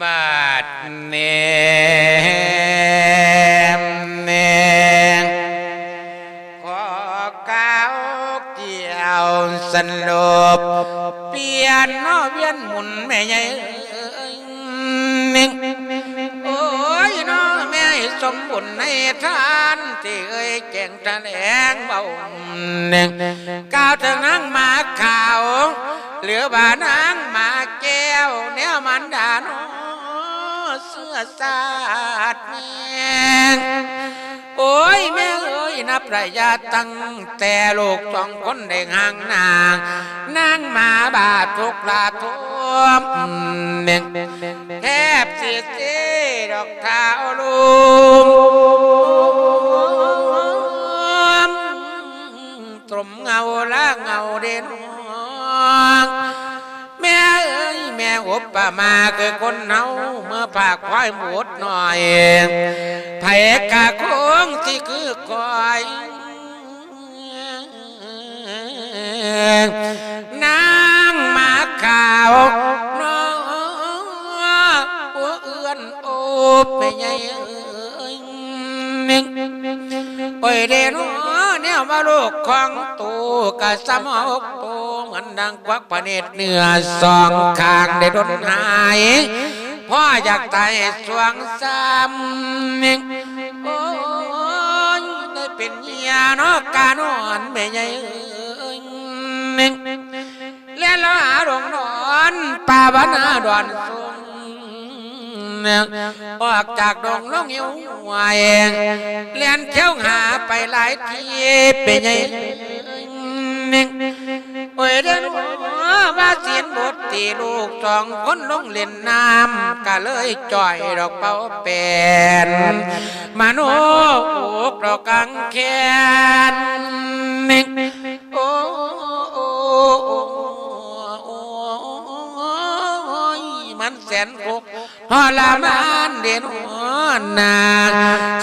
บาดเนมเนงขอก้าวเกี่ยวสลบเปลี่ยนนอเวียนหมุนแม่ใหญ่เอ้ยนิ่งโอ้ยนอแม่สมบุญในทานที่เอ้ยแก่งแถลงเบาเน่งก้าวถึงนั่งมาข่าว เหลือบานางมาแก้วเนี่ย มันดาโนเสื้อสาดเมียงโอ้ยแม่เอ้ยนับระยะตั้งแต่ลูกสองคนได้ห่างนางนางมาบาดทุกลาทุมเมียงแทบเสียดอกเท้าลุม มาคือคนเนาเมื่อปากควายหมดหน่อยไผ่กะคงที่คือคอยนางมาข่าวน้องหัวเอื้อนโอบไปใหญ่เอ้ยโอ้ยเดนเนี่ยมาลูกของ สมอกตูเหมือนดังควักพระเนตรเนือสองข้างได้ดนหายพ่ออยากตายสวงซ้ำโอ้ยได้เป็นเมียเนาะกานอนแม่ใหญ่เอ้ยเล่นแล้วหาดงนอนป่าบ้านนาดอนสูงออกจากดงลงหิวหวายเลียนเที่ยวหาไปหลายทีเป็นไง โอ้ยเดินว่าเสียนบทตีลูกสองคนลงเล่นน้ำก็เลยจ่อยดอกเป่าเป็นมาโนอกดอกกังแขนโอ้โอ้โอ้โอ้โอ้ยมันแสนกุกพอละมานเด่นหัว นา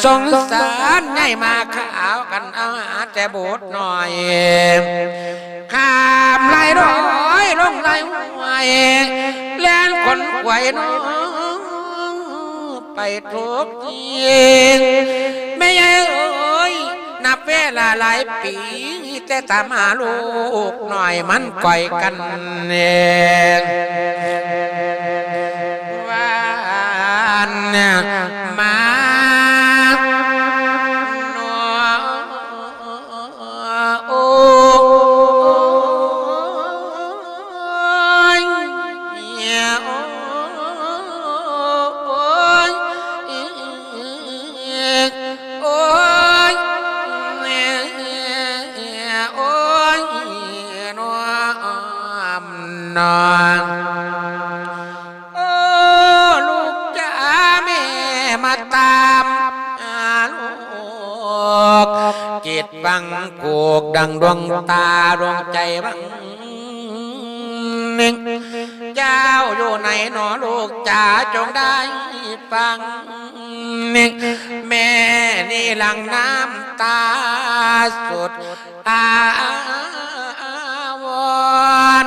สงสารใหญ่มาขาวกันเอาหาแต่โบดหน่อยขามไหลร้อยลงไหลหวยแล่นคนไขวน้องไปทุกทีไม่ใช่เอ้ยนับเวลาหลายปีแต่ตามหาลูกหน่อยมันก่อยกันเองวานม นอนโอ้ลูกจ้าแม่มาตามลูกเกตบังกูกดังดวงตาดวงใจบังนึ่งเจ้าอยู่ไหนหนอลูกจ๋าจงได้ฟังนึ่งแม่นี่หลังน้ำตาสุดอาวร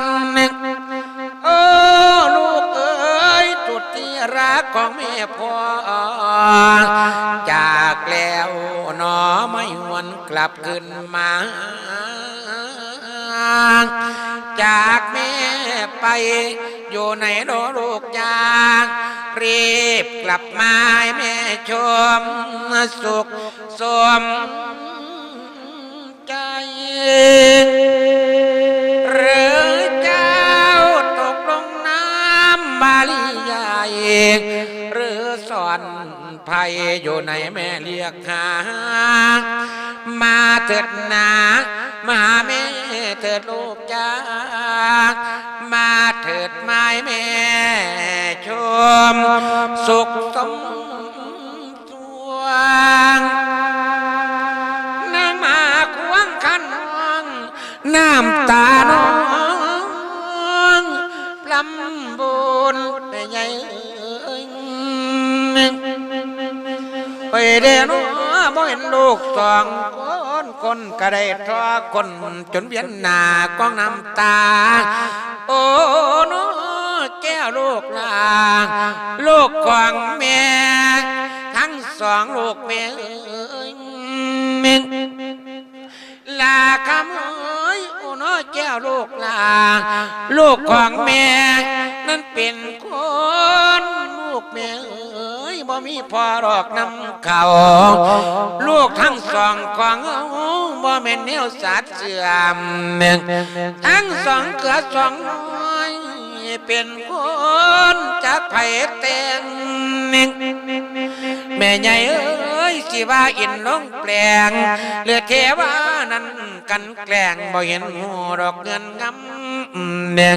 ณ์หนึ่ ม่พอจากแล้วหนอไม่หวนกลับขึ้นมา จากแม่ไปอยู่ในโดลูกยางรีบกลับมาให้แม่ชมสุขสมใจหรือเจ้าตกลงน้ำบาลีใหญ่หรือ สอนภัยอยู่ในแม่เรียกหา มาเถิดนามาหาแม่เถิดลูกจ้ามาเถิดไม้แม่ชม สุขสม เด้อน้อบ่เห็นลูกสองคนคนก็ได้ทอคนจนเวียนหน้ากองน้ำตา โอ้น้อแก้วลูกลาลูลูกของแม่ ทั้งสองลูกแม่เอ้ยลาคำเอ้ยโอ้น้อแก้วลูกลาลูกของแม่ นั่นเป็นคน บ่มีพ่อหรอกนำเขาลูกทั้งสองของเอาบ่แม่นแนวสาดเสื่อมทั้งสองเกลือสองน้อยเป็นคนจากไผ่เต็งแม่ใหญ่เอ้ยสิว่าอินน้องแปลงเหลือเทว่านั้นกันแกล้งบ่เห็นหูดอกเงินงำเนี่ย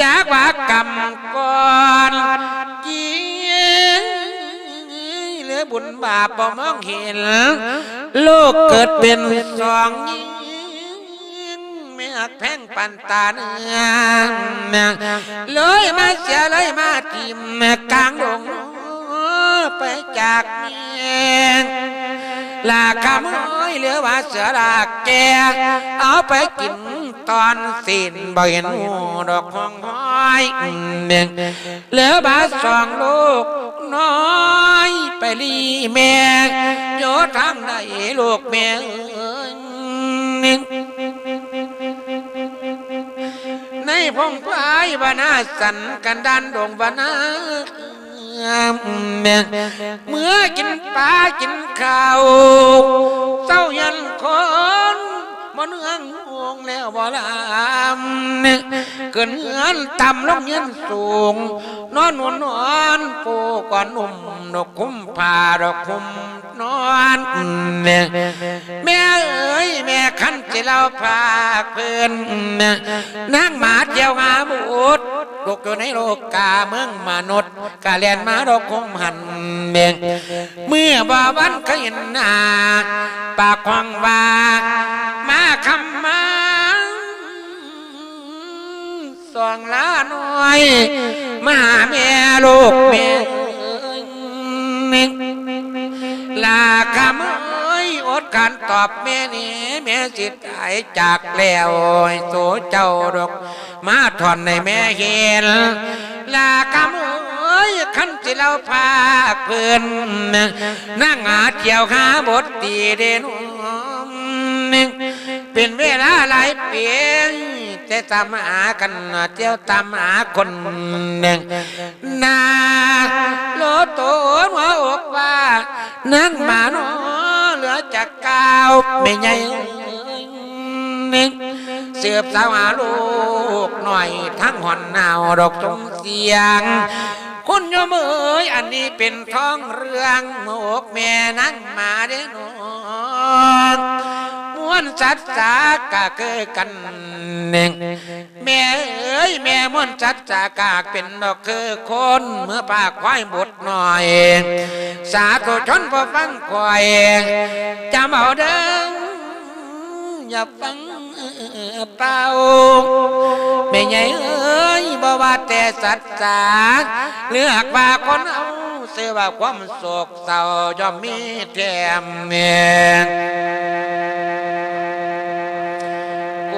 จากว่ากรรมก่อนจี เหลือบุญบาปบ่มองเห็นลูกเกิดเป็นสองยิงไม่หักแพงปันตาเนื้อเลยมาเสียเลยมาทิมกลางดงไปจากเมียงลาคำเอ้ยเหลือว่าเสือลากแกเอาไปกินตอนสิ้นบ่เห็นหูดอกห้องห้อยเนียงเหลือบาสองลูกน้อย ไปลีแม่โยทางไหนลูกแม่ในพงพายบานาสันกันดานดงบานาเมื่อกินปลากินข้าวเศร้ายันคนบ่เนืองห่วงแล้วบ่ลามเกินเงินต่ำลงเงินสูง นอนนวลนอนปูก่อนนุ่มดอกคุ้มผาดอกคุ้มนอนแม่เอ้ยแม่ขันจะเล่าพาเพื่อนนางหมาเจียวงาบุตรลูกอยู่ในโลกกาเมืองมนุษย์กาเลียนมาดอกคงหันเมงเมื่อบ่าวันก็เห็นหน้าปากควางว่า มาคำมาสองลาหน่อย มาหาแม่ลูกแม่ลาคำเอ้ยอดการตอบแม่นี่แม่สิตายจากแล้วโสเจ้าดอก มาถอนในแม่เห็นลากำเอ้ยขันสิเราพาเพื่อนนั่งหาเที่ยวหาบทตีเดนเป็นเวลาหลายปี แต่ตามหากันเที่ยวตามหาคนหนึ่งนาโลโตนหัวอกว่านั่งมาโนเหลือจากกาวไม่ใหญ่งเสือบสาวหาลูกหน่อยทั้งหอนหนาวดอกจงเสียง คุณโยมเอ๋ยอันนี้เป็นท้องเรื่องโมกแม่นั่งมาเด้นองม วนสัตว์สากะเกกันเน่งแม่เอ๋ยแม่มวนสัตว์สากากเป็นดอกคือคนเมื่อปากควายบดหน่อยสาธุชนพอฟังควายจำเอาเด้ออย่าฟังเป่าแม่ใหญ่เอ้ยบ่ว่าแต่สัตว์สาเลือกว่าคนเอา เสว่าความโศกเศร้าย่อมมีแถมเมียกว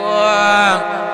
ทุ